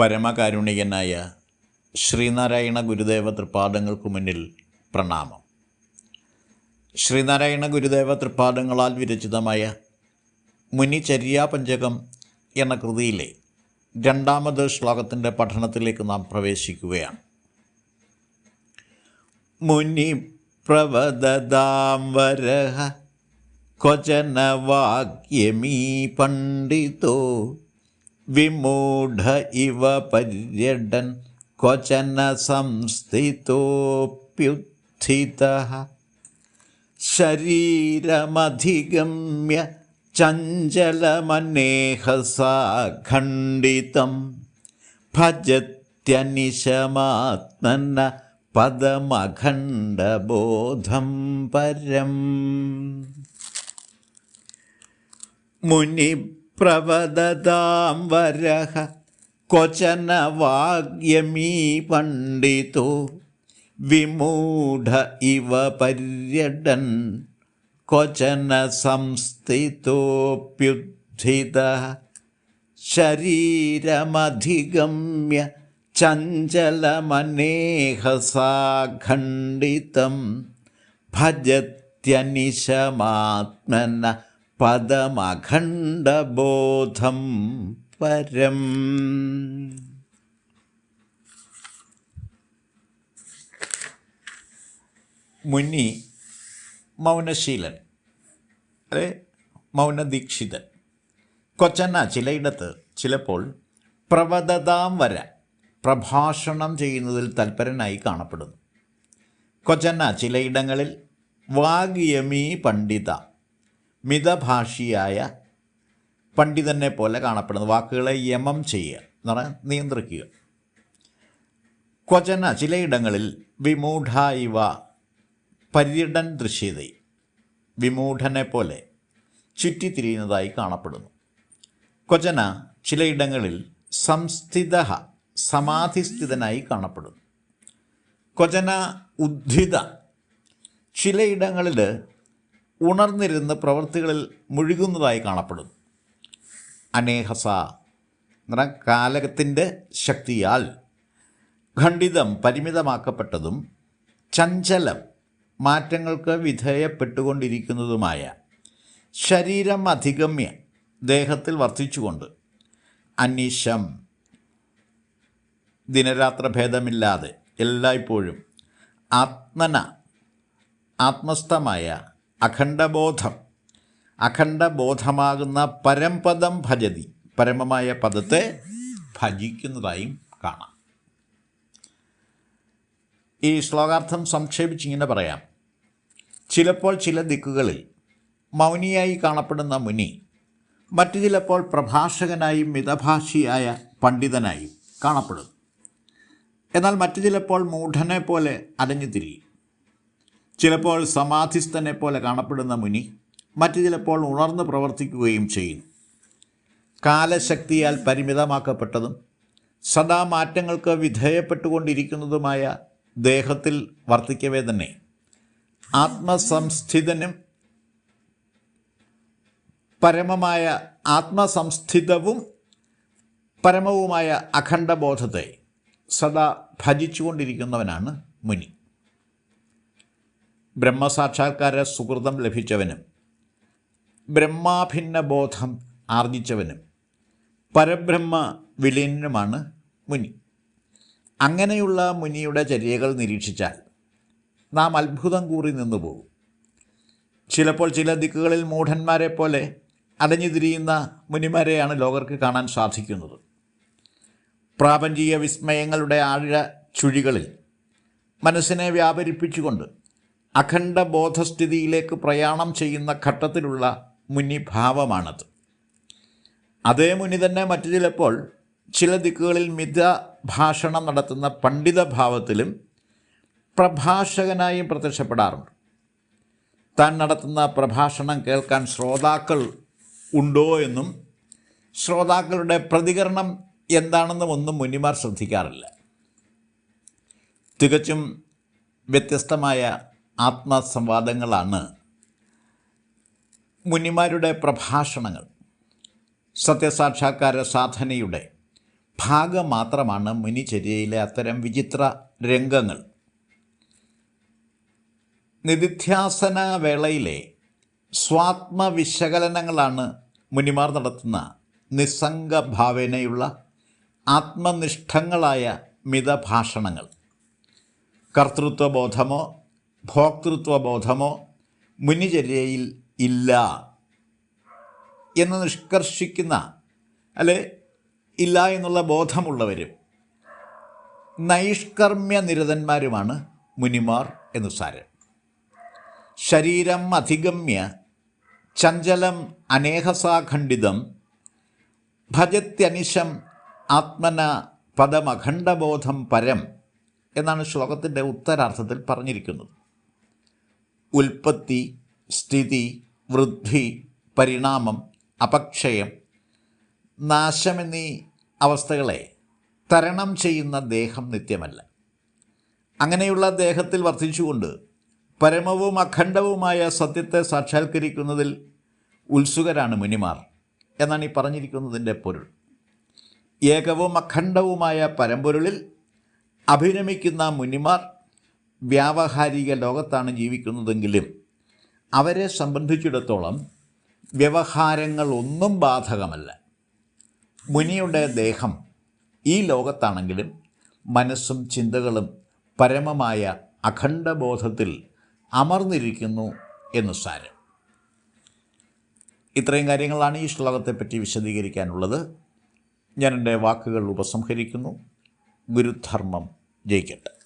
പരമകാരുണികനായ ശ്രീനാരായണ ഗുരുദേവ തൃപ്പാദങ്ങൾക്ക് മുന്നിൽ പ്രണാമം. ശ്രീനാരായണ ഗുരുദേവ തൃപ്പാദങ്ങളാൽ വിരചിതമായ മുനിചര്യാപഞ്ചകം എന്ന കൃതിയിലെ രണ്ടാമത് ശ്ലോകത്തിന്റെ പഠനത്തിലേക്ക് നാം പ്രവേശിക്കുകയാണ്. മുനി പ്രവദതാം വരഹ പണ്ഡിതോ विमूढ इव पर्यटन् क्वचन संस्थितोऽप्युत्थितः। शरीरमधिगम्य चञ्चलमनेहसा खण्डितं भजत्यनिशमात्मन पदमखण्डबोधं परम्। मुनि മുനിപ്രവദതാം വരഹ ക്വചന വാഗ്യമീ പണ്ഡിതോ. വിമൂഢ ഇവ പര്യടൻ ക്വചന സംസ്ഥിതോപ്യുദ്ധിത ശരീരമധിഗമ്യ ചഞ്ചലമനേഹസാഖണ്ഡിതം. ഭജത്യനിശമാത്മന പദമഖണ്ഡബോധം പരം. മുനി മൗനശീലൻ അല്ലെ മൗനദീക്ഷിതൻ. കൊച്ചന്ന ചിലയിടത്ത് ചിലപ്പോൾ പ്രവദതാം വര പ്രഭാഷണം ചെയ്യുന്നതിൽ തൽപരനായി കാണപ്പെടുന്നു. കൊച്ചന്ന ചിലയിടങ്ങളിൽ വാഗ്യമീ പണ്ഡിത മിതഭാഷിയായ പണ്ഡിതനെ പോലെ കാണപ്പെടുന്നത് വാക്കുകളെ യമം ചെയ്യുക എന്ന് പറഞ്ഞാൽ നിയന്ത്രിക്കുക. ക്വചന ചിലയിടങ്ങളിൽ വിമൂഢ ഇവ പര്യടൻ ദൃശ്യത വിമൂഢനെ പോലെ ചുറ്റിത്തിരിയുന്നതായി കാണപ്പെടുന്നു. ക്വചന ചിലയിടങ്ങളിൽ സംസ്ഥിത സമാധിസ്ഥിതനായി കാണപ്പെടുന്നു. ക്വചന ഉദ്ധിത ചിലയിടങ്ങളിൽ ഉണർന്നിരുന്ന് പ്രവൃത്തികളിൽ മുഴുകുന്നതായി കാണപ്പെടുന്നു. അനേഹസ എന്ന കാലകത്തിന്റെ ശക്തിയാൽ ഖണ്ഡിതം പരിമിതമാക്കപ്പെട്ടതും ചഞ്ചലം മാറ്റങ്ങൾക്ക് വിധേയപ്പെട്ടുകൊണ്ടിരിക്കുന്നതുമായ ശരീരം അധിഗമ്യ ദേഹത്തിൽ വർദ്ധിച്ചുകൊണ്ട് അന്വേഷം ദിനരാത്ര ഭേദമില്ലാതെ എല്ലായ്പ്പോഴും ആത്മന ആത്മസ്ഥമായ അഖണ്ഡബോധം. അഖണ്ഡബോധമാകുന്ന പരംപദം ഭജതി. പരമമായ പദത്തെ ഭജിക്കുന്നതായും കാണാം. ഈ ശ്ലോകാർത്ഥം സംക്ഷേപിച്ചിങ്ങനെ പറയാം. ചിലപ്പോൾ ചില ദിക്കുകളിൽ മൗനിയായി കാണപ്പെടുന്ന മുനി മറ്റു ചിലപ്പോൾ പ്രഭാഷകനായും മിതഭാഷിയായ പണ്ഡിതനായും കാണപ്പെടുന്നു. എന്നാൽ മറ്റു ചിലപ്പോൾ മൂഢനെ പോലെ അലഞ്ഞു തിരിയും. ചിലപ്പോൾ സമാധിസ്ഥനെ പോലെ കാണപ്പെടുന്ന മുനി മറ്റു ചിലപ്പോൾ ഉണർന്നു പ്രവർത്തിക്കുകയും ചെയ്യുന്നു. കാലശക്തിയാൽ പരിമിതമാക്കപ്പെട്ടതും സദാ മാറ്റങ്ങൾക്ക് വിധേയപ്പെട്ടുകൊണ്ടിരിക്കുന്നതുമായ ദേഹത്തിൽ വർത്തിക്കവേ തന്നെ. ആത്മസംസ്ഥിതനും പരമമായ ആത്മസംസ്ഥിതവും പരമവുമായ അഖണ്ഡബോധത്തെ സദാ ഭജിച്ചുകൊണ്ടിരിക്കുന്നവനാണ് മുനി. ബ്രഹ്മസാക്ഷാത്കാര സുഹൃതം ലഭിച്ചവനും ബ്രഹ്മാഭിന്ന ബോധം ആർജിച്ചവനും പരബ്രഹ്മ വിലീനനുമാണ് മുനി. അങ്ങനെയുള്ള മുനിയുടെ ചര്യകൾ നിരീക്ഷിച്ചാൽ നാം അത്ഭുതം കൂറി നിന്നു പോകും. ചിലപ്പോൾ ചില ദിക്കുകളിൽ മൂഢന്മാരെ പോലെ അടഞ്ഞു തിരിയുന്ന മുനിമാരെയാണ് ലോകർക്ക് കാണാൻ സാധിക്കുന്നത്. പ്രാപഞ്ചിക വിസ്മയങ്ങളുടെ ആഴ ചുഴികളിൽ മനസ്സിനെ വ്യാപരിപ്പിച്ചുകൊണ്ട് അഖണ്ഡ ബോധസ്ഥിതിയിലേക്ക് പ്രയാണം ചെയ്യുന്ന ഘട്ടത്തിലുള്ള മുനിഭാവമാണത് അതേ മുനി തന്നെ മറ്റു ചിലപ്പോൾ ചില ദിക്കുകളിൽ മിത ഭാഷണം നടത്തുന്ന പണ്ഡിത ഭാവത്തിലും പ്രഭാഷകനായും പ്രത്യക്ഷപ്പെടാറുണ്ട്. താൻ നടത്തുന്ന പ്രഭാഷണം കേൾക്കാൻ ശ്രോതാക്കൾ ഉണ്ടോ എന്നും ശ്രോതാക്കളുടെ പ്രതികരണം എന്താണെന്നും ഒന്നും മുനിമാർ ശ്രദ്ധിക്കാറില്ല. തികച്ചും വ്യത്യസ്തമായ ആത്മസംവാദങ്ങളാണ് മുനിമാരുടെ പ്രഭാഷണങ്ങൾ. സത്യസാക്ഷാത്കാര സാധനയുടെ ഭാഗം മാത്രമാണ് മുനിചര്യയിലെ അത്തരം വിചിത്ര രംഗങ്ങൾ. നിധിധ്യാസന വേളയിലെ സ്വാത്മവിശകലനങ്ങളാണ് മുനിമാർ നടത്തുന്ന നിസ്സംഗ ഭാവനയുള്ള ആത്മനിഷ്ഠങ്ങളായ മിതഭാഷണങ്ങൾ. കർത്തൃത്വബോധമോ ഭോക്തൃത്വബോധമോ മുനിചര്യയിൽ ഇല്ല എന്ന് നിഷ്കർഷിക്കുന്ന അല്ലെ ഇല്ല എന്നുള്ള ബോധമുള്ളവരും നൈഷ്കർമ്മ്യ നിരതന്മാരുമാണ് മുനിമാർ എന്ന് സാരം. ശരീരം അധിഗമ്യ ചഞ്ചലം അനേഹസാഖണ്ഡിതം ഭജത്യനിശം ആത്മന പദമഖണ്ഡബോധം പരം എന്നാണ് ശ്ലോകത്തിന്റെ ഉത്തരാർത്ഥത്തിൽ പറഞ്ഞിരിക്കുന്നത്. ഉൽപ്പത്തി സ്ഥിതി വൃദ്ധി പരിണാമം അപക്ഷയം നാശമെന്നീ അവസ്ഥകളെ തരണം ചെയ്യുന്ന ദേഹം നിത്യമല്ല. അങ്ങനെയുള്ള ദേഹത്തിൽ വർദ്ധിച്ചുകൊണ്ട് പരമവും അഖണ്ഡവുമായ സത്യത്തെ സാക്ഷാത്കരിക്കുന്നതിൽ ഉത്സുകരാണ് മുനിമാർ എന്നാണ് ഈ പറഞ്ഞിരിക്കുന്നതിന്റെ പൊരുൾ. ഏകവും അഖണ്ഡവുമായ പരമ്പൊരുളിൽ അഭിരമിക്കുന്ന മുനിമാർ വ്യാവഹാരിക ലോകത്താണ് ജീവിക്കുന്നതെങ്കിലും അവരെ സംബന്ധിച്ചിടത്തോളം വ്യവഹാരങ്ങളൊന്നും ബാധകമല്ല. മുനിയുടെ ദേഹം ഈ ലോകത്താണെങ്കിലും മനസ്സും ചിന്തകളും പരമമായ അഖണ്ഡബോധത്തിൽ അമർന്നിരിക്കുന്നു എന്ന് സാരം. ഇത്രയും കാര്യങ്ങളാണ് ഈ ശ്ലോകത്തെപ്പറ്റി വിശദീകരിക്കാനുള്ളത്. ഞാൻ എന്റെ വാക്കുകൾ ഉപസംഹരിക്കുന്നു. ഗുരുധർമ്മം ജയിക്കട്ടെ.